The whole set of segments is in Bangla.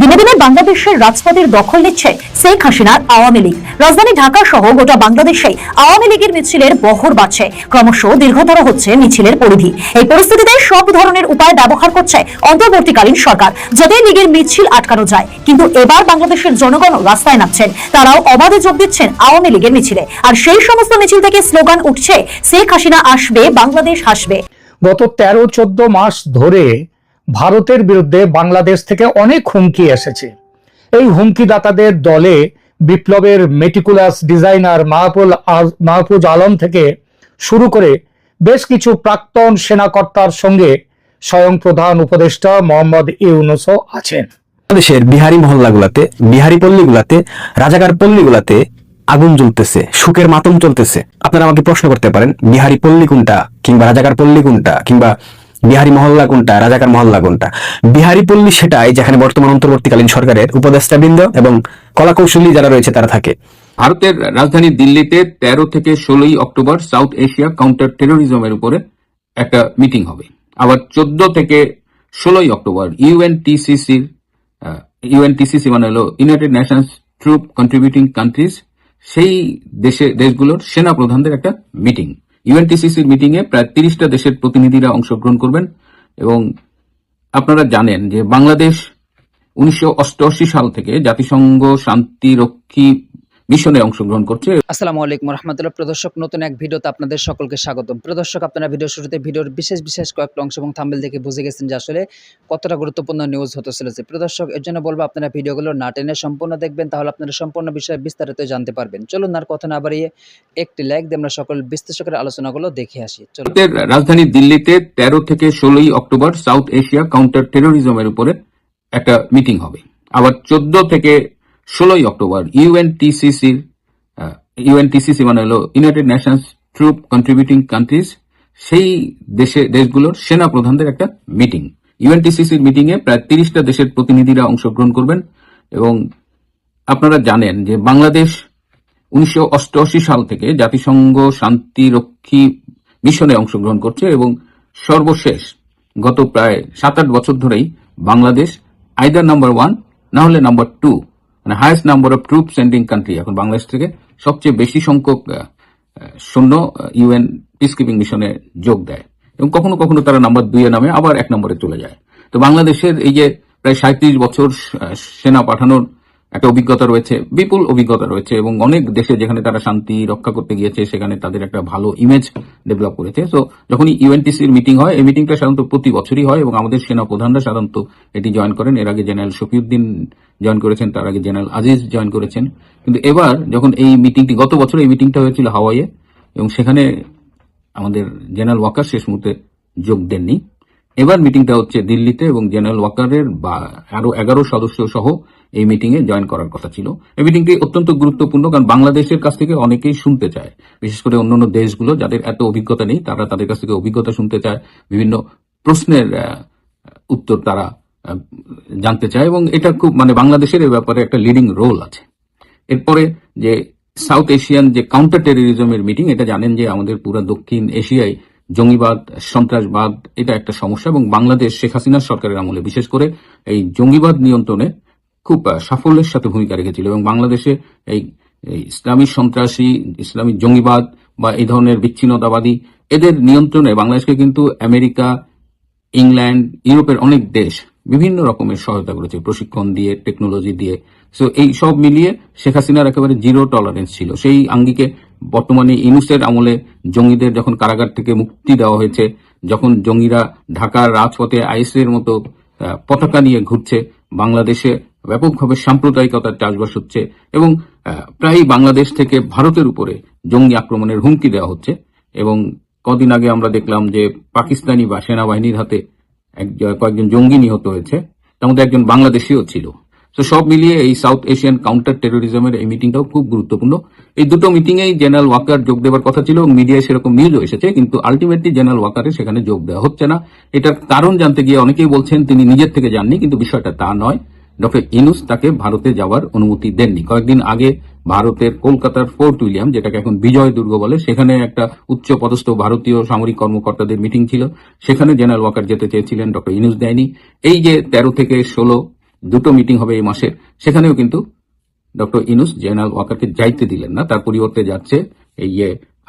দিনে দিনে বাংলাদেশের রাজপথের দখল নিচ্ছে শেখ হাসিনার আওয়ামী লীগ। রাজধানী ঢাকা সহ গোটা বাংলাদেশে আওয়ামী লীগের মিছিলের বহর বাড়ছে। ক্রমশ দীর্ঘতর হচ্ছে মিছিলের পরিধি। এই পরিস্থিতিতে সব ধরনের উপায় ব্যবহার করছে অন্তর্বর্তীকালীন সরকার, যাতে লীগের মিছিল আটকানো যায়। কিন্তু এবার বাংলাদেশের জনগণ রাস্তায় নামছেন। তারাও অবাধে যোগ দিচ্ছেন আওয়ামী লীগের মিছিলে। আর সেই সমস্ত মিছিল থেকে স্লোগান উঠছে, শেখ হাসিনা আসবে, বাংলাদেশ হাসবে। গত তেরো চোদ্দ মাস ধরে ভারতের বিরুদ্ধে বাংলাদেশ থেকে অনেক হুমকি এসেছে। এই হুমকিদাতাদের দলে বিপ্লবের মেটিকুলাস ডিজাইনার মাহফুল মাহফুজ আলম থেকে শুরু করে বেশ কিছু প্রাক্তন সেনাকর্তার সঙ্গে স্বয়ং প্রধান উপদেষ্টা মোহাম্মদ ইউনুসও আছেন। বাংলাদেশের বিহারি মহল্লাগুলাতে, বিহারি পল্লীগুলাতে, রাজাকার পল্লীগুলাতে আগুন জ্বলতেছে সুখের মাতম চলতেছে। আপনারা আমাকে প্রশ্ন করতে পারেন, বিহারি পল্লী কোনটা কিংবা রাজাকার পল্লী কোনটা কিংবা বিহারি মহল্লা কোনটা, রাজাকার মহল্লা কোনটা? বিহারি পল্লী সেটাই যেখানে বর্তমান অন্তর্বর্তীকালীন সরকারের উপদেষ্টাবৃন্দ এবং কলাকৌশলী যারা রয়েছে তারা থাকে। ভারতের রাজধানী দিল্লিতে তেরো থেকে ষোলোই অক্টোবর সাউথ এশিয়া কাউন্টার টেরোরিজমের উপরে একটা মিটিং হবে। আবার চোদ্দ থেকে ষোলোই অক্টোবর ইউএনটিসিসির ইউএনটিসিসি মানে হলো United Nations troop contributing countries, সেই দেশে, দেশগুলোর সেনা প্রধানদের একটা মিটিং। ইউএনটিসিসির মিটিংয়ে প্রায় তিরিশটা দেশের প্রতিনিধিরা অংশগ্রহণ করবেন এবং আপনারা জানেন যে বাংলাদেশ উনিশশো অষ্টআশি সাল থেকে জাতিসংঘ শান্তিরক্ষী মিশনে অংশগ্রহণ করছে। আসসালামু আলাইকুম রহমতুল্লাহ। প্রদর্শক নতুন এক ভিডিওতে আপনাদের সকলকে স্বাগতম। প্রদর্শক আপনারা ভিডিও শুরুতে ভিডিওর বিশেষ বিশেষ কয়েকটা অংশ এবং থাম্বেল দেখে বুঝে গেছেন যে আসলে কতটা গুরুত্বপূর্ণ নিউজ হতে চলেছে প্রদর্শক এর জন্য বলব আপনারা ভিডিওগুলো না টেনে সম্পূর্ণ দেখবেন তাহলে আপনারা সম্পূর্ণ বিষয়ে বিস্তারিত জানতে পারবেন। চলুন আর কথা না বাড়িয়ে একটি লাইক দিয়ে আমরা সকল বিশ্লেষকের আলোচনাগুলো দেখে আসি। চলুন। রাজধানী দিল্লিতে তেরো থেকে ষোলোই অক্টোবর সাউথ এশিয়া কাউন্টার টেরোরিজমের উপরে একটা মিটিং হবে। আবার চোদ্দ থেকে ষোলোই অক্টোবর ইউএনটিসিসির ইউএনটিসিসি মানে হলো United Nations troop contributing countries সেই দেশে, দেশগুলোর সেনা প্রধানদের একটা মিটিং ইউএনটিসিসির মিটিং এ প্রায় তিরিশটা দেশের প্রতিনিধিরা অংশগ্রহণ করবেন এবং আপনারা জানেন যে বাংলাদেশ উনিশশো অষ্টআশি সাল থেকে জাতিসংঘ শান্তিরক্ষী মিশনে অংশগ্রহণ করছে এবং সর্বশেষ গত প্রায় সাত আট বছর ধরেই বাংলাদেশ আইদার নাম্বার ওয়ান না হলে নাম্বার টু মানে highest number of troop sending country এখন বাংলাদেশ থেকে সবচেয়ে বেশি সংখ্যক সৈন্য ইউএন পিস কিপিং মিশনে যোগ দেয়। এবং কখনো কখনো তারা নাম্বার দুইয়ে নামে আবার এক নম্বরে চলে যায়। তো বাংলাদেশের এই যে প্রায় সাঁত্রিশ বছর সেনা পাঠানোর একটা অভিজ্ঞতা রয়েছে, বিপুল অভিজ্ঞতা রয়েছে এবং অনেক দেশে যেখানে তারা শান্তি রক্ষা করতে গিয়েছে, সেখানে তাদের একটা ভালো ইমেজ ডেভেলপ করেছে। তো যখনই ইউএনটিসির মিটিং হয়, এই মিটিংটা সাধারণত প্রতি বছরই হয় এবং আমাদের সেনা প্রধানরা সাধারণত এটি জয়েন করেন। এর আগে জেনারেল শফিউদ্দিন জয়েন করেছেন, তার আগে জেনারেল আজিজ জয়েন করেছেন। কিন্তু এবার যখন এই মিটিংটি গত বছর এই মিটিংটা হয়েছিল হাওয়াইয়ে এবং সেখানে আমাদের জেনারেল ওয়াকার শেষ মুহূর্তে যোগ দেননি। এবার মিটিংটা হচ্ছে দিল্লিতে এবং জেনারেল ওয়াকারের বা আরও এগারো সদস্য সহ এই মিটিং এ জয়েন করার কথা ছিল। এই মিটিংটি অত্যন্ত গুরুত্বপূর্ণ কারণ বাংলাদেশের কাছ থেকে অনেকেই শুনতে চায়। বিশেষ করে অন্যান্য দেশগুলো যাদের এত অভিজ্ঞতা নেই, তারা তাদের কাছ থেকে অভিজ্ঞতা শুনতে চায়, বিভিন্ন প্রশ্নের উত্তর তারা জানতে চায় এবং এটা খুব মানে বাংলাদেশের এই ব্যাপারে একটা লিডিং রোল আছে। এরপরে যে সাউথ এশিয়ান যে কাউন্টার টেরোরিজমের মিটিং এটা জানেন যে আমাদের পুরো দক্ষিণ এশিয়ায় জঙ্গিবাদ, সন্ত্রাসবাদ, এটা একটা সমস্যা, এবং বাংলাদেশ শেখ হাসিনার সরকারের আমলে, বিশেষ করে এই জঙ্গিবাদ নিয়ন্ত্রণে খুব সাফল্যের সাথে ভূমিকা রেখেছিল, এবং বাংলাদেশে এই ইসলামী সন্ত্রাসী, ইসলামী জঙ্গিবাদ বা এই ধরনের বিচ্ছিন্নতাবাদী, এদের নিয়ন্ত্রণে বাংলাদেশকে কিন্তু আমেরিকা, ইংল্যান্ড, ইউরোপের অনেক দেশ বিভিন্ন রকমের সহায়তা করেছে, প্রশিক্ষণ দিয়ে, টেকনোলজি দিয়ে। সো এই সব মিলিয়ে শেখ হাসিনার একেবারে জিরো টলারেন্স ছিল। সেই আঙ্গিকে বর্তমানে ইনুসের আমলে জঙ্গিদের যখন কারাগার থেকে মুক্তি দেওয়া হয়েছে যখন জঙ্গিরা ঢাকার রাজপথে আইএসের মতো পতাকা নিয়ে ঘুরছে বাংলাদেশে ব্যাপকভাবে সাম্প্রদায়িকতার চাষবাস হচ্ছে এবং আহ, প্রায়ই বাংলাদেশ থেকে ভারতের উপরে জঙ্গি আক্রমণের হুমকি দেওয়া হচ্ছে এবং কদিন আগে আমরা দেখলাম যে পাকিস্তানি বা সেনাবাহিনীর হাতে কয়েকজন জঙ্গি নিহত হয়েছে তার মধ্যে একজন বাংলাদেশিও ছিল। তো সব মিলিয়ে এই সাউথ এশিয়ান কাউন্টার টেরোরিজমের এই মিটিংটাও খুব গুরুত্বপূর্ণ। এই দুটো মিটিংয়েই জেনারেল ওয়াকার যোগ দেওয়ার কথা ছিল মিডিয়ায় সেরকম নিউজও এসেছে, কিন্তু আলটিমেটলি জেনারেল ওয়াকারের সেখানে যোগ দেওয়া হচ্ছে না। এটার কারণ জানতে গিয়ে অনেকেই বলছেন, তিনি নিজের থেকে যাননি, কিন্তু বিষয়টা তা নয়। ডক্টর ইনুস তাকে ভারতে যাওয়ার অনুমতি দেননি। কয়েকদিন আগে ভারতের কলকাতার ফোর্ট উইলিয়াম যেটাকে এখন বিজয় দুর্গ বলে, সেখানে একটা উচ্চ পদস্থ ভারতীয় সামরিক কর্মকর্তাদের মিটিং ছিল। সেখানে জেনারেল ওয়াকার যেতে চেয়েছিলেন ডক্টর ইনুস দেয়নি। এই যে তেরো থেকে ষোলো দুটো মিটিং হবে এই মাসের। সেখানেও কিন্তু ডক্টর ইনুস জেনারেল ওয়াকারকে যাইতে দিলেন না। তার পরিবর্তে যাচ্ছে এই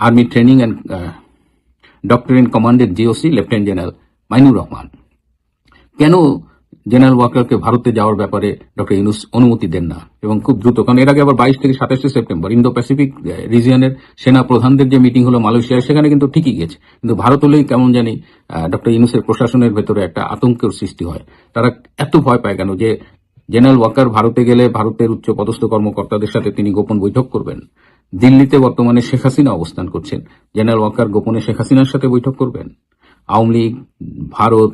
army training and doctrine কমান্ডের GOC lieutenant general Mainur Rahman. কেন জেনারেল ওয়াকারকে ভারতে যাওয়ার ব্যাপারে ডক্টর ইউনুস অনুমতি দেন না। এবং খুব দ্রুত, কারণ এর আগে আবার বাইশ থেকে সাতাশে সেপ্টেম্বর ইন্দো প্যাসিফিক রিজিয়নের সেনা প্রধানদের যে মিটিং হলো মালয়েশিয়ায়, সেখানে কিন্তু ঠিকই গেছে। কিন্তু ভারত হলেই কেমন জানি ডক্টর ইউনুসের প্রশাসনের ভেতরে একটা আতঙ্কের সৃষ্টি হয়। তারা এত ভয় পায় কেন যে জেনারেল ওয়াকার ভারতে গেলে ভারতের উচ্চ পদস্থ কর্মকর্তাদের সাথে তিনি গোপন বৈঠক করবেন? দিল্লিতে বর্তমানে শেখ হাসিনা অবস্থান করছেন। জেনারেল ওয়াকার গোপনে শেখ হাসিনার সাথে বৈঠক করবেন? আওয়ামী লীগ, ভারত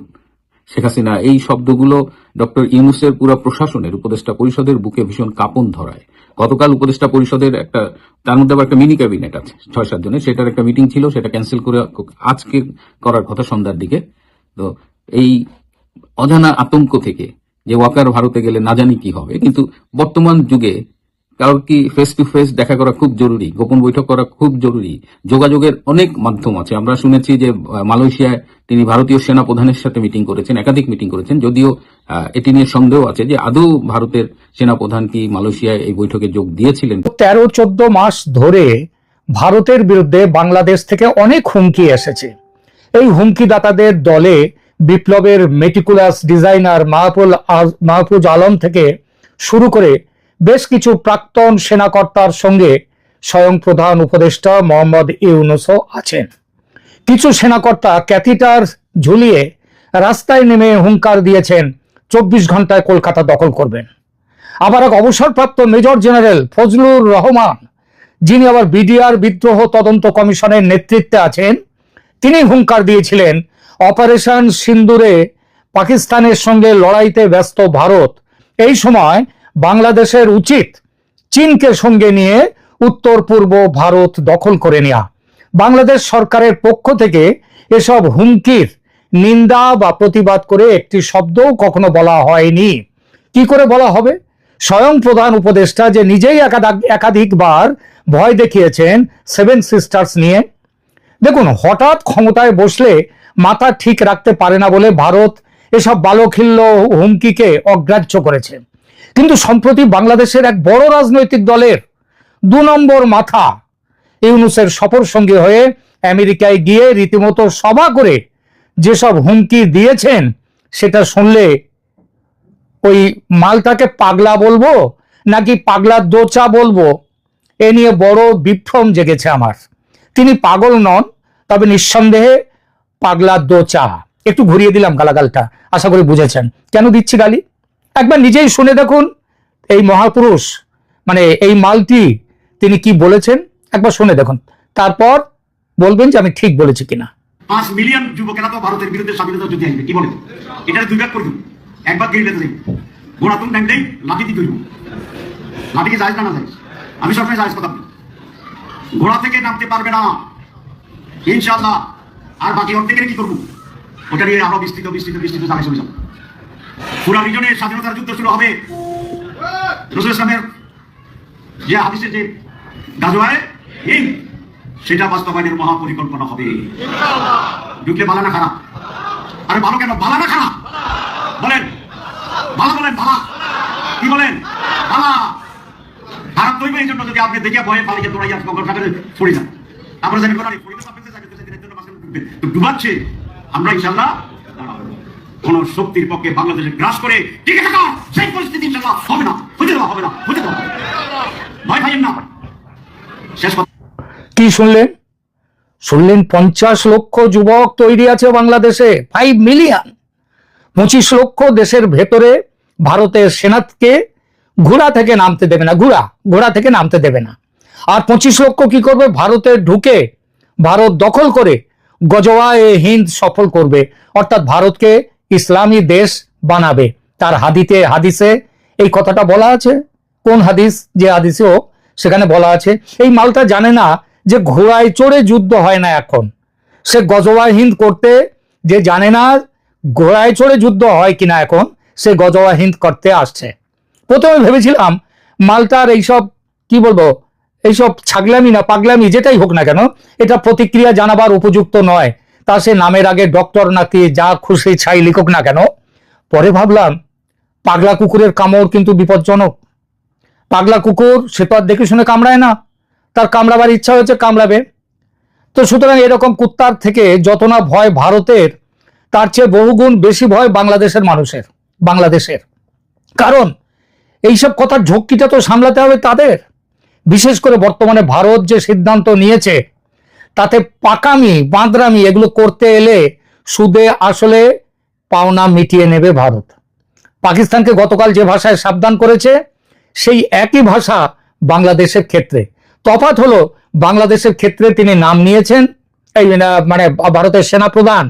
শেখ হাসিনা এই শব্দগুলো ডক্টর ইউনুসের পুরো প্রশাসনের উপদেষ্টা পরিষদের বুকে ভীষণ কাঁপন ধরায়। গতকাল উপদেষ্টা পরিষদের একটা, তার মধ্যে আবার একটা মিনি ক্যাবিনেট আছে ছয় সাত জনের। সেটার একটা মিটিং ছিল, সেটা ক্যান্সেল করে আজকে করার কথা সন্ধ্যার দিকে। তো এই অজানা আতঙ্ক থেকে যে ওয়াকার ভারতে গেলে না জানি কি হবে, কিন্তু বর্তমান যুগে কারোর কি ফেস টু ফেস দেখা করা খুব জরুরি, গোপন বৈঠক করা খুব জরুরি। যোগাযোগের অনেক মাধ্যম আছে। আমরা শুনেছি যে মালয়েশিয়ায় তিনি ভারতীয় সেনা প্রধানের সাথে মিটিং করেছেন, একাধিক মিটিং করেছেন। যদিও এটি নিয়ে সন্দেহ আছে যে, আদৌ ভারতের সেনা প্রধান কি মালয়েশিয়ায় এই বৈঠকে যোগ দিয়েছিলেন? তেরো, চোদ্দ মাস ধরে ভারতের বিরুদ্ধে বাংলাদেশ থেকে অনেক হুমকি এসেছে। এই হুমকিদাতাদের দলে বিপ্লবের মেটিকুলাস ডিজাইনার মাহফুল মাহফুজ আলম থেকে শুরু করে বেশ কিছু প্রাক্তন সেনাকর্তার সঙ্গে স্বয়ং প্রধান উপদেষ্টা মোহাম্মদ ইউনুসও আছেন। কিছু সেনাকর্তা ক্যাথিটার ঝুলিয়ে রাস্তায় নেমে হুঙ্কার দিয়েছেন, চব্বিশ ঘন্টায় কলকাতা দখল করবেন। আবার এক অবসরপ্রাপ্ত মেজর জেনারেল ফজলুর রহমান, যিনি আবার বিডিআর বিদ্রোহ তদন্ত কমিশনের নেতৃত্বে আছেন, তিনি হুঙ্কার দিয়েছিলেন, অপারেশন সিন্দুরে পাকিস্তানের সঙ্গে লড়াইতে ব্যস্ত ভারত। এই সময় বাংলাদেশের উচিত চীনকে সঙ্গে নিয়ে উত্তর, পূর্ব ভারত দখল করে নেওয়া বাংলাদেশ সরকারের পক্ষ থেকে এসব হুমকির নিন্দা বা প্রতিবাদ করে একটি শব্দও কখনো বলা হয়নি। কি করে বলা হবে? স্বয়ং প্রধান উপদেষ্টা যে নিজেই একাধিক একাধিকবার ভয় দেখিয়েছেন সেভেন সিস্টার্স নিয়ে। দেখুন, হঠাৎ ক্ষমতায় বসলে মাথা ঠিক রাখতে পারে না বলে ভারত এসব বালখিল্য হুমকিকে অগ্রাহ্য করেছে। কিন্তু সম্প্রতি বাংলাদেশের এক বড় রাজনৈতিক দলের দু নম্বর মাথা ইউনুসের সফর সঙ্গী হয়ে আমেরিকায় গিয়ে রীতিমতো সভা করে যেসব হুমকি দিয়েছেন, সেটা শুনলে ওই মালটাকে পাগলা বলব নাকি পাগলা দোচা বলব, এ নিয়ে বড় বিভ্রম জেগেছে আমার। তিনি পাগল নন, তবে নিঃসন্দেহে পাগলা দোচা। একটু ঘুরিয়ে দিলাম গালাগালটা, আশা করি বুঝেছেন। কেন দিচ্ছি গালি? একবার নিজেই শুনে দেখুন, এই মহাপুরুষ মানে এই মালটি তিনি কি বলেছেন? একবার শুনে দেখুন। তারপর বলবেন যে আমি ঠিক বলেছি কিনা। পাঁচ মিলিয়ন যুবকেরা তো ভারতের বিরুদ্ধে স্বাধীনতা যুদ্ধে আসবে, কি বলে এটা দুই ভাগ করব একবার গেরিলে দেই গোড়াতুন টাইম দেই লাঠি দিয়ে ধরবো লাঠি কি না না যাইজ আমি সবসময় যাইজ কথা বলি। ঘোড়া থেকে নামতে পারবে না। ইনশাআল্লাহ। আর বাকি অর্ধেকের কি করব? ওটা নিয়ে আরও বিস্তৃত বিস্তৃত বিস্তৃত জায়গায় চলে যাব। পুরা রিজনে স্বাধীনতার যুদ্ধ শুরু হবে। রসুল ইসলামের যে হাদিসের যে গাজোয়ায়, এই সেটা বাস্তবায়নের মহাপরিকল্পনা হবে। ঢুকলে ভালো না খারাপ? আরে ভালো কেন? ভালো না খারাপ? বলেন। ভালো বলেন ভালা কি বলেন? ভালা খারাপ তৈবে এই জন্য যদি আপনি দেখে ভয়ে পালিয়ে দৌড়াইয়া কখন কাটে পড়ে যান। আমরা জানি পড়ে তো ডুবাচ্ছে। আমরা ইনশাআল্লাহ কোন শক্তির পক্ষে বাংলাদেশে গ্রাস করে টিকে থাকা। সেই পরিস্থিতি হবে না, হতে দেওয়া হবে না, হতে দেওয়া। ভয় পাইয়েন না। শেষ কি শুনলেন? শুনলেন পঞ্চাশ লক্ষ যুবক তৈরি আছে বাংলাদেশে ফাইভ মিলিয়ন পঁচিশ লক্ষ দেশের ভেতরে ভারতের সেনাকে ঘোড়া থেকে নামতে দেবে না, ঘোড়া ঘোড়া থেকে নামতে দেবে না। আর পঁচিশ লক্ষ কি করবে? ভারতে ঢুকে ভারত দখল করে গজওয়া এ হিন্দ সফল করবে। অর্থাৎ ভারতকে ইসলামী দেশ বানাবে। তার হাদিতে হাদিসে এই কথাটা বলা আছে। কোন হাদিস? যে হাদিসে হোক, সেখানে বলা আছে। এই মালটা জানে না যে ঘোড়ায় চড়ে যুদ্ধ হয় না এখন। সে গজওয়া হিন্দ করতে যে জানে না ঘোড়ায় চড়ে যুদ্ধ হয় কিনা এখন, সে গজওয়া হিন্দ করতে আসছে। প্রথমে ভেবেছিলাম, মালটার এইসব, কি বলব, এইসব ছাগলামি না, পাগলামি যেটাই হোক না কেন, এটা প্রতিক্রিয়া জানাবার উপযুক্ত নয়। তা সে নামের আগে ডক্টর নাকি যা খুশি ছাই লিখুক না কেন? পরে ভাবলাম, পাগলা কুকুরের কামড় কিন্তু বিপজ্জনক। পাগলা কুকুর, সে তো আর দেখে শুনে কামড়ায় না। তার কামড়াবার ইচ্ছা হয়েছে, কামড়াবে। তো সুতরাং এরকম কুত্তার থেকে যত না ভয় ভারতের, তার চেয়ে বহুগুণ বেশি ভয় বাংলাদেশের মানুষের, বাংলাদেশের। কারণ, এইসব কথার ঝক্কিটা তো সামলাতে হবে তাদের। বিশেষ করে বর্তমানে ভারত যে সিদ্ধান্ত নিয়েছে তাতে পাকামি, বাঁদরামি এগুলো করতে এলে সুদে আসলে পাওনা মিটিয়ে নেবে ভারত। পাকিস্তানকে গতকাল যে ভাষায় সাবধান করেছে, সেই একই ভাষা বাংলাদেশের ক্ষেত্রে। তফাৎ হলো, বাংলাদেশের ক্ষেত্রে তিনি নাম নিয়েছেন, এই মানে ভারতের সেনা প্রধান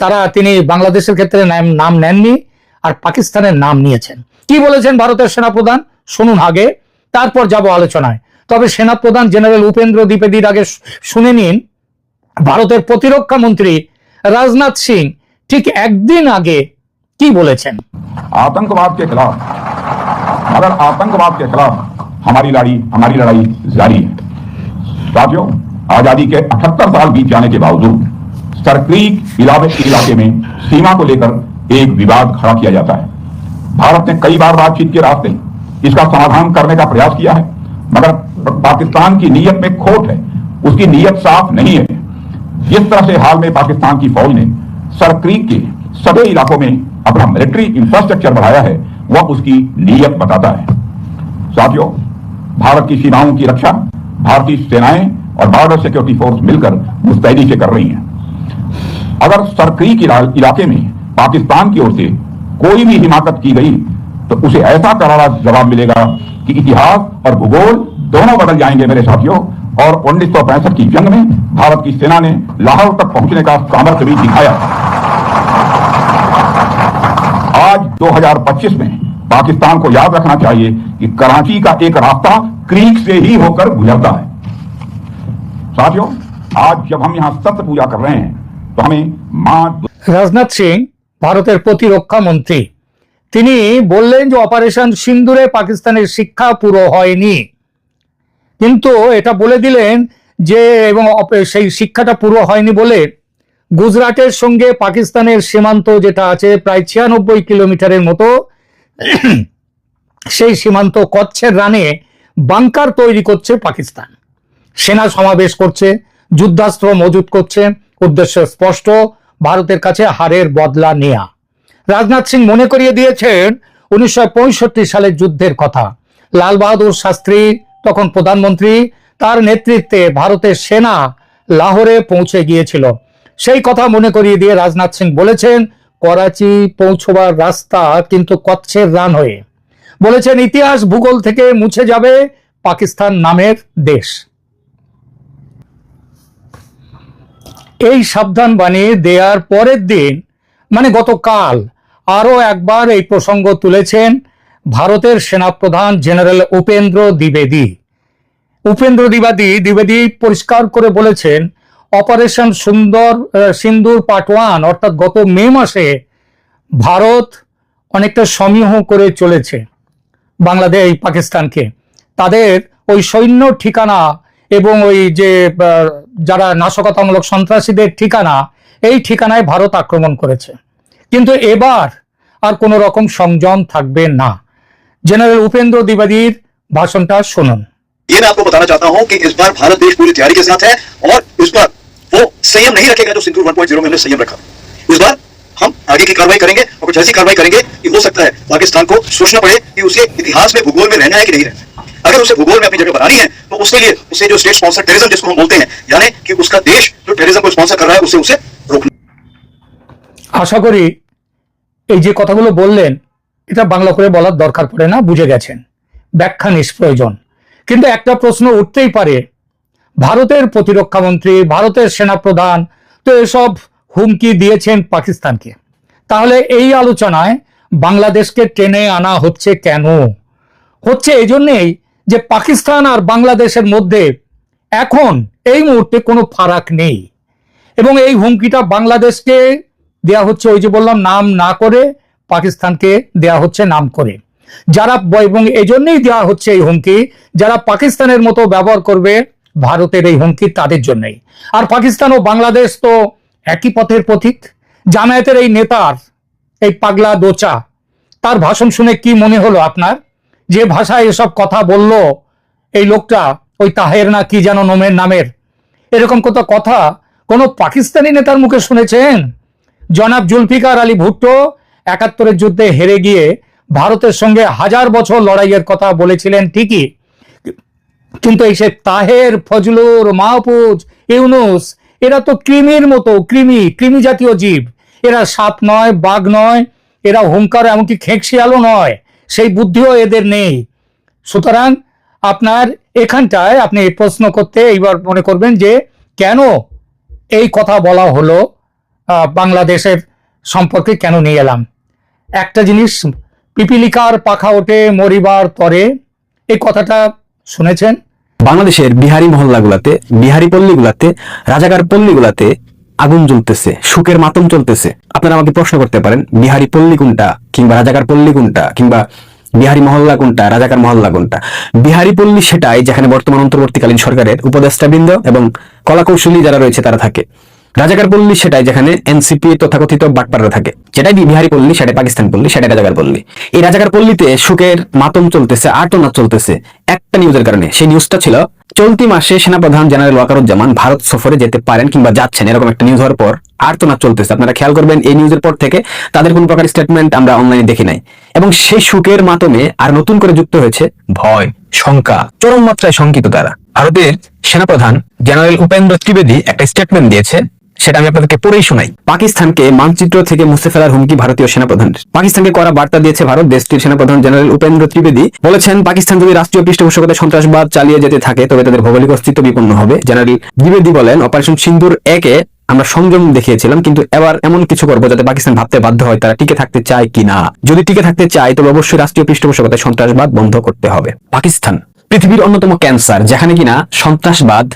তারা তিনি বাংলাদেশের ক্ষেত্রে নাম নাম নেননি আর পাকিস্তানের নাম নিয়েছেন। কি বলেছেন ভারতের সেনাপ্রধান? শুনুন আগে, তারপর যাব আলোচনায়। তবে সেনাপ্রধান জেনারেল উপেন্দ্র দ্বিবেদীর আগে শু- শুনে নিন ভারতের প্রতিরক্ষা মন্ত্রী রাজনাথ সিং ঠিক একদিন আগে কি বলেছেন आतंकवाद के खिलाफ मगर आतंकवाद के खिलाफ हमारी लड़ाई हमारी लड़ाई जारी है साथियों आजादी के 78 साल बीत जाने के बावजूद सरक्रीक इलाके इलाके में सीमा को लेकर एक विवाद खड़ा किया जाता है भारत ने कई बार बातचीत के रास्ते इसका समाधान करने का प्रयास किया है मगर पाकिस्तान की नीयत में खोट है। उसकी नीयत साफ़ नहीं है। जिस तरह से हाल में पाकिस्तान की फौज ने सरक्रीक के सभी इलाकों में अपना मिलिट्री इंफ्रास्ट्रक्चर बढ़ाया है, वह उसकी नीयत बताता है। साथियों, भारत की सीमाओं की रक्षा, भारतीय सेनाएँ और बॉर्डर सिक्योरिटी फोर्स मिलकर मुस्तैदी से कर रही हैं। अगर सरक्रीक इला- इलाके में पाकिस्तान की ओर से कोई भी हिमाकत की गई तो उसे ऐसा करारा जवाब मिलेगा कि इतिहास और भूगोल दोनों बदल जाएंगे मेरे साथियों और उन्नीस की जंग में भारत की सेना ने लाहौर तक पहुंचने का सामर्थ्य भी दिखाया आज 2025 में पाकिस्तान को याद रखना चाहिए कि कराची का एक रास्ता क्रीक से ही होकर गुजरता है साथियों आज जब हम यहां सत्य पूजा कर रहे हैं तो हमें मां রাজনাথ সিং ভারতের প্রতিরক্ষা মন্ত্রী তিনি বললেন যে অপারেশন সিন্দুরে পাকিস্তানের শিক্ষা পুরো হয়নি কিন্তু এটা বলে দিলেন যে, এবং সেই শিক্ষাটা পুরো হয়নি বলে গুজরাটের সঙ্গে পাকিস্তানের সীমান্ত যেটা আছে, প্রায় ছিয়ানব্বই কিলোমিটারের মতো, সেই সীমান্ত কচ্ছের রানে বাংকার তৈরি করছে পাকিস্তান। সেনা সমাবেশ করছে, যুদ্ধাস্ত্র মজুত করছে, উদ্দেশ্য স্পষ্ট, ভারতের কাছে হারের বদলা নেয়া। রাজনাথ সিং মনে করিয়ে দিয়েছেন, উনিশশো পঁয়ষট্টি সালের যুদ্ধের কথা। লাল বাহাদুর শাস্ত্রী তখন প্রধানমন্ত্রী তার নেতৃত্বে ভারতের সেনা লাহোরে পৌঁছে গিয়েছিল। সেই কথা মনে করিয়ে দিয়ে রাজনাথ সিং বলেছেন, করাচি পৌঁছবার রাস্তা কিন্তু কচ্ছের রান হয়ে। বলেছেন, ইতিহাস ভূগোল থেকে মুছে যাবে পাকিস্তান নামের দেশ। এই সাবধান বাণী দেওয়ার পরের দিন মানে গতকাল, আরও একবার এই প্রসঙ্গ তুলেছেন ভারতের সেনাপ্রধান জেনারেল উপেন্দ্র দ্বিবেদী। উপেন্দ্র দ্বিবেদী দ্বিবেদী পরিষ্কার করে বলেছেন, অপারেশন সুন্দর সিন্দুর পার্ট ওয়ান অর্থাৎ গত মে মাসে ভারত অনেকটা সমীহ করে চলেছে বাংলাদেশ পাকিস্তানকে। তাদের ওই সৈন্য ঠিকানা এবং ওই যে যারা নাশকতামূলক সন্ত্রাসীদের ঠিকানা, এই ঠিকানায় ভারত আক্রমণ করেছে। কিন্তু এবার আর কোনো রকম সংযম থাকবে না। জেনারেল উপেন্দ্র দ্বিবেদীর ভাষণটা শুনুন ये मैं आपको बताना चाहता हूं कि इस बार भारत देश पूरी तैयारी के साथ है और इस बार वो संयम नहीं रखेगा जो सिंधु 1.0 में हमने संयम रखा इस बार हम आगे की कार्रवाई करेंगे और कुछ ऐसी कार्रवाई करेंगे कि हो सकता है पाकिस्तान को सोचना पड़े कि उसे इतिहास में भूगोल में रहना है कि नहीं रहना है अगर उसे भूगोल में अपनी जगह बनानी है तो उसके लिए उसे जो स्टेट स्पॉन्सर टेररिज्म जिसको हम बोलते हैं यानी कि उसका देश जो टेररिज्म को स्पॉन्सर कर रहा है उसे उसे रोकना আশা করি এই যে কথাগুলো বললেন এটা বাংলা করে বলার দরকার পড়ে না, বুঝে গেছেন। ব্যাখ্যা নিষ্প্রয়োজন। কিন্তু একটা প্রশ্ন উঠতেই পারে, ভারতের প্রতিরক্ষা মন্ত্রী, ভারতের সেনাপ্রধান তো এসব হুমকি দিয়েছেন পাকিস্তানকে। তাহলে এই আলোচনায় বাংলাদেশকে টেনে আনা হচ্ছে কেন? হচ্ছে এই জন্যেই যে পাকিস্তান আর বাংলাদেশের মধ্যে এখন এই মুহূর্তে কোনো ফারাক নেই। এবং এই হুমকিটা বাংলাদেশকে দেয়া হচ্ছে ওই যে বললাম, নাম না করে পাকিস্তানকে দেয়া হচ্ছে নাম করে যারা এবং এই জন্যই দেওয়া হচ্ছে এই হুমকি, যারা পাকিস্তানের মতো ব্যবহার করবে, ভারতের এই হুমকি তাদের জন্যই। আর পাকিস্তান ও বাংলাদেশ তো একই পথের পথিক। জামায়াতের এই নেতার এই পাগলা দোচা, তার ভাষণ শুনে কি মনে হলো আপনার? যে ভাষায় এসব কথা বলল এই লোকটা, ওই তাহের না কি যেন নোমের নামের। এরকম কত কথা কোনো পাকিস্তানি নেতার মুখে শুনেছেন? জনাব জুলফিকার আলী ভুট্টো একাত্তরের যুদ্ধে হেরে গিয়ে ভারতের সঙ্গে হাজার বছর লড়াইয়ের কথা বলেছিলেন ঠিকই। কিন্তু এই সে তাহের, ফজলুর, মাহফুজ, ইউনুস, এরা তো কৃমির মতো, কৃমি কৃমি জাতীয় জীব। এরা সাপ নয়, বাঘ নয়, এরা হুঙ্কার, এমনকি খেঁকশিয়ালও নয়। সেই বুদ্ধিও এদের নেই। সুতরাং আপনার এখানটায় আপনি এই প্রশ্ন করতে এইবার মনে করবেন যে কেন এই কথা বলা হলো বাংলাদেশের সম্পর্কে কেন নিয়ে এলাম? একটা জিনিস, পিপিলিকার পাখা ওঠে মরিবার তরে। এই কথাটা শুনেছেন? বাংলাদেশের বিহারি মহল্লাগুলাতে, বিহারি পল্লীগুলাতে, রাজাকার পল্লীগুলাতে আগুন জ্বলতেছে সুখের মাতম চলতেছে। আপনারা আমাকে প্রশ্ন করতে পারেন, বিহারি পল্লী কোনটা, কিংবা রাজাকার পল্লী কোনটা, কিংবা বিহারি মহল্লা কোনটা, রাজাকার মহল্লা কোনটা? বিহারি পল্লী সেটাই যেখানে বর্তমান অন্তর্বর্তীকালীন সরকারের উপদেষ্টাবৃন্দ এবং কলাকৌশলী যারা রয়েছে তারা থাকে। রাজাকার পল্লী সেটাই যেখানে এনসিপি তথাকথিত বাটপাড়া থাকে। যেটাই বিহারি পল্লী, সেটাই পাকিস্তান পল্লী, সেটাই রাজাকার পল্লী। এই রাজাকার পল্লীতে সুখের মাতম চলতেছে, আর্তনাদ চলতেছে। একটা নিউজের কারণে। সেই নিউজটা ছিল, চলতি মাসে সেনাপ্রধান জেনারেল ওয়াকারুজ্জামান ভারত সফরে যেতে পারেন কিংবা যাচ্ছেন, এরকম একটা নিউজ হওয়ার পর আর্তনাদ চলতেছে। আপনারা খেয়াল করবেন, এই নিউজের পর থেকে তাদের কোন প্রকার স্টেটমেন্ট আমরা অনলাইনে দেখি নাই। এবং সেই সুখের মাতমে আর নতুন করে যুক্ত হয়েছে ভয়, শঙ্কা, চরম মাত্রায় শঙ্কিত তারা। ভারতের সেনাপ্রধান জেনারেল উপেন্দ্র ত্রিবেদী একটা স্টেটমেন্ট দিয়েছে সেটা আমি আপনাদেরকে পড়েই শোনাই। পাকিস্তানকে মানচিত্র থেকে মুছে ফেলার হুমকি ভারতীয় সেনাপ্রধানের পাকিস্তানকে করা বার্তা দিয়েছে ভারত, দেশটির সেনাপ্রধান জেনারেল উপেন্দ্র ত্রিবেদী। বলেছেন, পাকিস্তান যদি রাষ্ট্রীয় পৃষ্ঠপোষকতায় সন্ত্রাসবাদ চালিয়ে যেতে থাকে, তবে তাদের ভৌগোলিক অস্তিত্ব বিপন্ন হবে। জেনারেল দ্বিবেদী বলেন, অপারেশন সিন্দুর একে আমরা সংযম দেখিয়েছিলাম, কিন্তু এবার এমন কিছু করব যাতে পাকিস্তান ভাবতে বাধ্য হয় তারা টিকে থাকতে চায় কিনা যদি টিকে থাকতে চায়, তবে অবশ্যই রাষ্ট্রীয় পৃষ্ঠপোষকতায় সন্ত্রাসবাদ বন্ধ করতে হবে। পাকিস্তান, পৃথিবীর অন্যতম ক্যান্সার, যেখানে কিনা সন্ত্রাসবাদ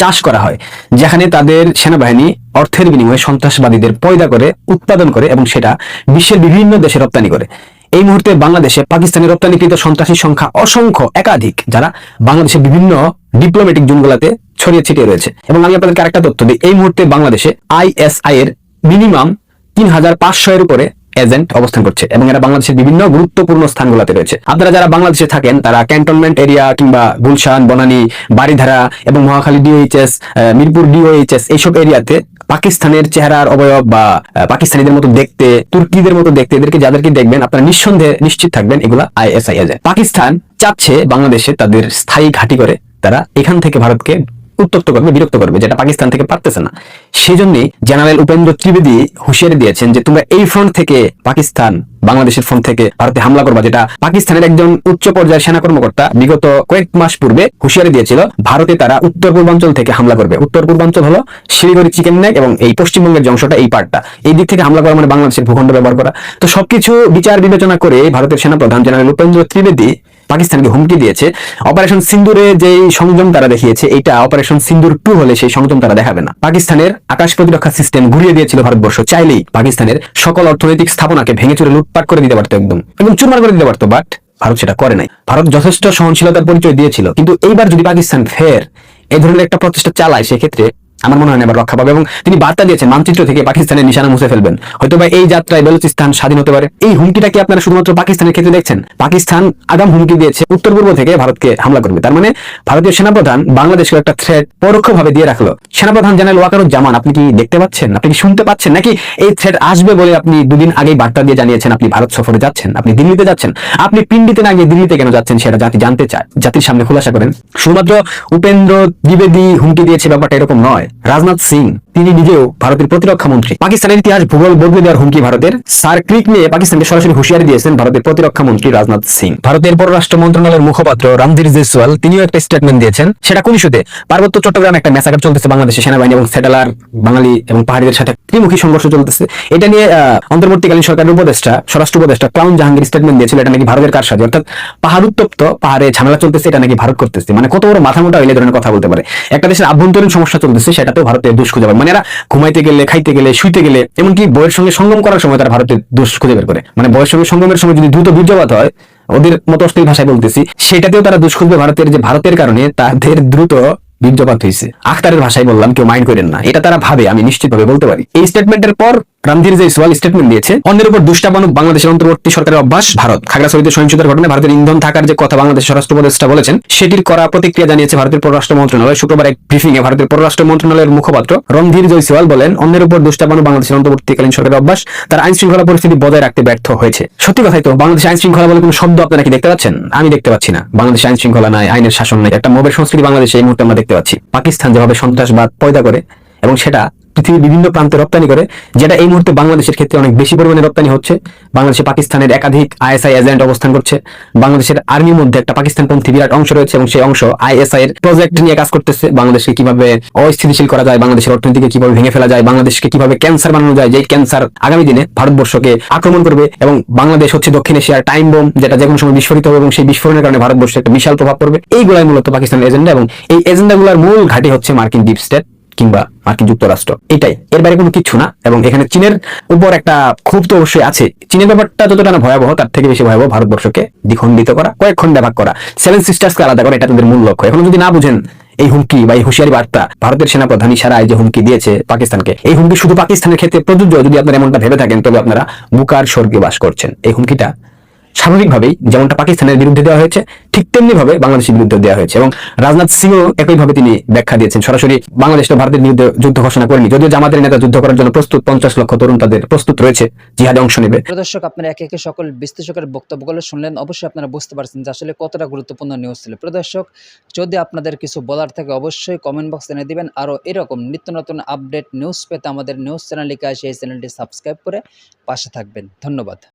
চাষ করা হয়, যেখানে তাদের সেনাবাহিনী অর্থের বিনিময়ে সন্ত্রাসবাদীদের পয়দা করে, উৎপাদন করে এবং সেটা বিশ্বের বিভিন্ন দেশে রপ্তানি করে। এই মুহূর্তে বাংলাদেশে পাকিস্তানি রপ্তানিকৃত সন্ত্রাসীর সংখ্যা অসংখ্য একাধিক, যারা বাংলাদেশের বিভিন্ন ডিপ্লোম্যাটিক জোনগুলোতে ছড়িয়ে ছিটিয়ে রয়েছে। এবং আমি আপনাদেরকে আরেকটা তথ্য দিই, এই মুহূর্তে বাংলাদেশে আইএসআই এর মিনিমাম তিন হাজার পাঁচশো এর উপরে এজেন্ট অবস্থান করছে এবং এরা বাংলাদেশের বিভিন্ন গুরুত্বপূর্ণ স্থানগুলোতে রয়েছে। আপনারা যারা বাংলাদেশে থাকেন, তারা ক্যান্টনমেন্ট এরিয়া কিংবা গুলশান, বনানী বাড়িধারা এবং মহাখালী ডিওএইচএস মিরপুর ডিওএইচএস এইসব এরিয়াতে পাকিস্তানের চেহারার অবয়ব বা পাকিস্তানিদের মতো দেখতে, তুর্কিদের মতো দেখতে এদেরকে যাদেরকে দেখবেন, আপনারা নিঃসন্দেহে নিশ্চিত থাকবেন এগুলা আইএসআই পাকিস্তান চাচ্ছে বাংলাদেশে তাদের স্থায়ী ঘাঁটি করে, তারা এখান থেকে ভারতকে উত্তপ্ত করবে, বিরক্ত করবে, যেটা পাকিস্তান থেকে পারতেছে না। সেই জন্যই জেনারেল উপেন্দ্র ত্রিবেদী হুঁশিয়ারি দিয়েছেন যে তোমরা এই ফ্রন্ট থেকে পাকিস্তান, বাংলাদেশের ফ্রন্ট থেকে ভারতে হামলা করবা, যেটা পাকিস্তানের একজন উচ্চ পর্যায়ের সেনা কর্মকর্তা বিগত কয়েক মাস পূর্বে হুঁশিয়ারি দিয়েছিল, ভারতে তারা উত্তর পূর্বাঞ্চল থেকে হামলা করবে। উত্তর পূর্বাঞ্চল হলো শিলিগুড়ি চিকেন নেক এবং এই পশ্চিমবঙ্গের যে অংশটা, এই পার্টটা। এই দিক থেকে হামলা করা মানে বাংলাদেশের ভূখণ্ড ব্যবহার করা। তো সবকিছু বিচার বিবেচনা করে ভারতের সেনাপ্রধান জেনারেল উপেন্দ্র ত্রিবেদী পাকিস্তানকে হুমকি দিয়েছে। অপারেশন সিন্দুরে যে সংযম তারা দেখিয়েছে, এটা অপারেশন সিন্দুর টু হলে সেই সংযম তারা দেখাবে না। পাকিস্তানের আকাশ প্রতিরক্ষা সিস্টেম ঘুরিয়ে দিয়েছিল ভারতবর্ষ। চাইলেই পাকিস্তানের সকল অর্থনৈতিক স্থাপনাকে ভেঙে চুরে লুটপাট করে দিতে পারতো একদম। একদম চুরমার করে দিতে পারতো বাট ভারত সেটা করে নাই। ভারত যথেষ্ট সহনশীলতার পরিচয় দিয়েছিল। কিন্তু এইবার যদি পাকিস্তান ফের এই ধরনের একটা প্রচেষ্টা চালায়, সেক্ষেত্রে আমার মনে হয় এবার রক্ষা পাবে। এবং তিনি বার্তা দিয়েছেন, মানচিত্র থেকে পাকিস্তানের নিশানা মুছে ফেলবেন। হয়তো বা এই যাত্রায় বেলুচিস্তান স্বাধীন হতে পারে। এই হুমকিটা কি আপনারা শুধুমাত্র পাকিস্তানের ক্ষেত্রে দেখছেন? পাকিস্তান আগাম হুমকি দিয়েছে, উত্তর পূর্ব থেকে ভারতকে হামলা করবে। তার মানে ভারতীয় সেনাপ্রধান বাংলাদেশকে একটা থ্রেট পরোক্ষভাবে দিয়ে রাখল। সেনাপ্রধান জেনারেল ওয়াকারুজ্জামান, আপনি কি দেখতে পাচ্ছেন? আপনি কি শুনতে পাচ্ছেন? নাকি এই থ্রেট আসবে বলে আপনি দুদিন আগেই বার্তা দিয়ে জানিয়েছেন আপনি ভারত সফরে যাচ্ছেন, আপনি দিল্লিতে যাচ্ছেন? আপনি পিন্ডিতে না গিয়ে দিল্লিতে কেন যাচ্ছেন সেটা জাতি জানতে চায়। জাতির সামনে খোলাসা করেন। শুধুমাত্র উপেন্দ্র দ্বিবেদী হুমকি দিয়েছে ব্যাপারটা এরকম নয়। রাজনাথ সিং। তিনি নিজেও ভারতের প্রতিরক্ষা মন্ত্রী। পাকিস্তানের ইতিহাস ভূগোল বদলে দেওয়ার হুমকি ভারতের। সার ক্রিক নিয়ে পাকিস্তানকে সরাসরি হুঁশিয়ারি দিয়েছেন ভারতের প্রতিরক্ষা মন্ত্রী রাজনাথ সিং। ভারতের পররাষ্ট্র মন্ত্রণালয়ের মুখপাত্র রামধীর জেসওয়াল তিনিও একটা স্টেটমেন্ট দিয়েছেন। সেটা কোন ইস্যুতে? পার্বত্য চট্টগ্রামে একটা ম্যাসাকার চলতেছে বাংলাদেশের সেনাবাহিনী এবং সেটেলার বাঙালি এবং পাহাড়িদের সাথে ত্রিমুখী সংঘর্ষ চলতেছে। এটা নিয়ে অন্তর্বর্তীকালীন সরকারের উপদেষ্টা, স্বরাষ্ট্র উপদেষ্টা ক্রাউন জাহাঙ্গীর স্টেটমেন্ট দিয়েছিল, এটা নাকি ভারতের কারসাজি। অর্থাৎ পাহাড় উত্তপ্ত, পাহাড়ে ঝামেলা চলতেছে, এটা নাকি ভারত করতেছে। মানে কত বড় মাথা মোটা হইলে ধরনের কথা বলতে পারে। একটা দেশের আভ্যন্তরীণ সমস্যা চলতেছে, সেটাতেও ভারতের দোষ খুঁজে পাবে মানে ঘুমাইতে গেলে, খাইতে গেলে, শুইতে গেলে, এমনকি বইয়ের সঙ্গে সঙ্গম করার সময় তারা ভারতের দোষ খুঁজে বের করে। মানে বয়ের সঙ্গে সঙ্গমের সময় যদি দ্রুত বীর্যপাত হয়, ওদের মতো অস্থির ভাষায় বলতেছি, সেটাতেও তারা দোষ খুঁজবে ভারতের যে ভারতের কারণে তাদের দ্রুত বীর্যপাত হয়েছে আখতারের ভাষায় বললাম, কেউ মাইন্ড করেন না। এটা তারা ভাবে, আমি নিশ্চিতভাবে বলতে পারি। এই স্টেটমেন্টের পর রণধীর সোয়াল স্টেটমেন্ট দিয়েছে, অন্যের উপর দুষ্টাবানু বাংলাদেশের অন্তর্বর্তী সরকারের অভ্যাস, ভারত। খাগড়াছড়িতে সহিংসতার ঘটনায় ভারতের ইন্ধন থাকার যে কথা বাংলাদেশের স্বরাষ্ট্র উপদেষ্টা বলেছেন, সেটির করা প্রতিক্রিয়া জানিয়েছে ভারতের পররাষ্ট্র মন্ত্রণালয়। শুক্রবার এক ব্রিফিং এ ভারতের পররাষ্ট্র মন্ত্রণালয়ের মুখপাত্র রণধীর জয়সওয়াল বলেন, অন্যের উপর দুষ্টাবানু বাংলাদেশের অন্তর্বর্তীকালীন সরকারের অভ্যাস, তার আইন শৃঙ্খলা পরিস্থিতি বজায় রাখতে ব্যর্থ হয়েছে। সত্যি কথাই তো, বাংলাদেশ আইন শৃঙ্খলা বলে কোনো শব্দ আপনারা কি দেখতে পাচ্ছেন? আমি দেখতে পাচ্ছি না। বাংলাদেশ আইন শৃঙ্খলা নাই, আইনের শাসন নাই, একটা মোবের সংস্কৃতি বাংলাদেশে এই মুহূর্তে আমরা দেখতে পাচ্ছি। পাকিস্তান যেভাবে সন্ত্রাসবাদ পয়দা করে, এবং সেটা পৃথিবীর বিভিন্ন প্রান্তে রপ্তানি করে, যেটা এই মুহূর্তে বাংলাদেশের ক্ষেত্রে অনেক বেশি পরিমাণে রপ্তানি হচ্ছে। বাংলাদেশে পাকিস্তানের একাধিক আইএসআই এজেন্ট অবস্থান করছে। বাংলাদেশের আর্মির মধ্যে একটা পাকিস্তানপন্থী বিরাট অংশ রয়েছে এবং সেই অংশ আইএসআই এর প্রজেক্ট নিয়ে কাজ করতেছে। বাংলাদেশকে কীভাবে অস্থিতিশীল করা যায়, বাংলাদেশের অর্থনীতিকে কীভাবে ভেঙে ফেলা যায়, বাংলাদেশকে কীভাবে ক্যান্সার বানানো যায় যে ক্যান্সার আগামী দিনে ভারতবর্ষকে আক্রমণ করবে এবং বাংলাদেশ হচ্ছে দক্ষিণ এশিয়ার টাইম বোম, যেটা যে কোনো সময় বিস্ফোরিত হবে এবং সেই বিস্ফোরণের কারণে ভারতবর্ষে একটা বিশাল প্রভাব পড়বে। এইগুলাই মূলত পাকিস্তানের এজেন্ডা এবং এই এজেন্ডাগুলোর মূল ঘাঁটি হচ্ছে মার্কিন ডিপ স্টেট। কিংবা মার্কিন যুক্তরাষ্ট্র। এটাই। এর বাইরে কোনো কিছু না এবং এখানে চীনের উপর একটা ক্ষোভ তো অবশ্যই আছে। চীনের ব্যাপারটা যতটা না ভয়াবহ, তার থেকে বেশি ভয়াবহ ভারতবর্ষকে দ্বিখণ্ডিত করা, কয়েক খণ্ডে ভাগ করা। সেভেন সিস্টার্সকে আলাদা করা, এটা তাদের মূল লক্ষ্য। এখন যদি না বুঝেন এই হুমকি বা এই হুঁশিয়ারি বার্তা ভারতের সেনাপ্রধান ইশারায় যে হুমকি দিয়েছে পাকিস্তানকে, এই হুমকি শুধু পাকিস্তানের ক্ষেত্রে প্রযোজ্য। যদি আপনারা এমনটা ভেবে থাকেন, তবে আপনারা বুকার স্বর্গে বাস করছেন। এই হুমকিটা স্বাভাবিকভাবেই যেমনটা পাকিস্তানের বিরুদ্ধে দেওয়া হয়েছে, ঠিক তেমনি ভাবে বাংলাদেশের বিরুদ্ধে দেওয়া হয়েছে এবং রাজনাথ সিংও একইভাবে তিনি ব্যাখ্যা দিয়েছেন। সরাসরি বাংলাদেশ তো ভারতের বিরুদ্ধে যুদ্ধ ঘোষণা করেনি, যদিও জামাতের নেতা যুদ্ধ করার জন্য প্রস্তুত, পঞ্চাশ লক্ষ তরুণ তাদের প্রস্তুত রয়েছে, জিহাদে অংশ নেবে। প্রদর্শক আপনারা একে একে সকল বিশ্লেষকের বক্তব্যগুলো শুনলেন। অবশ্যই আপনারা বুঝতে পারছেন যে আসলে কতটা গুরুত্বপূর্ণ নিউজ ছিল। প্রদর্শক যদি আপনাদের কিছু বলার থাকে, অবশ্যই কমেন্ট বক্সে এনে দিবেন। আরও এরকম নিত্য নতুন আপডেট নিউজ পেতে আমাদের নিউজ চ্যানেল লিখে আসে এই চ্যানেলটি সাবস্ক্রাইব করে পাশে থাকবেন। ধন্যবাদ।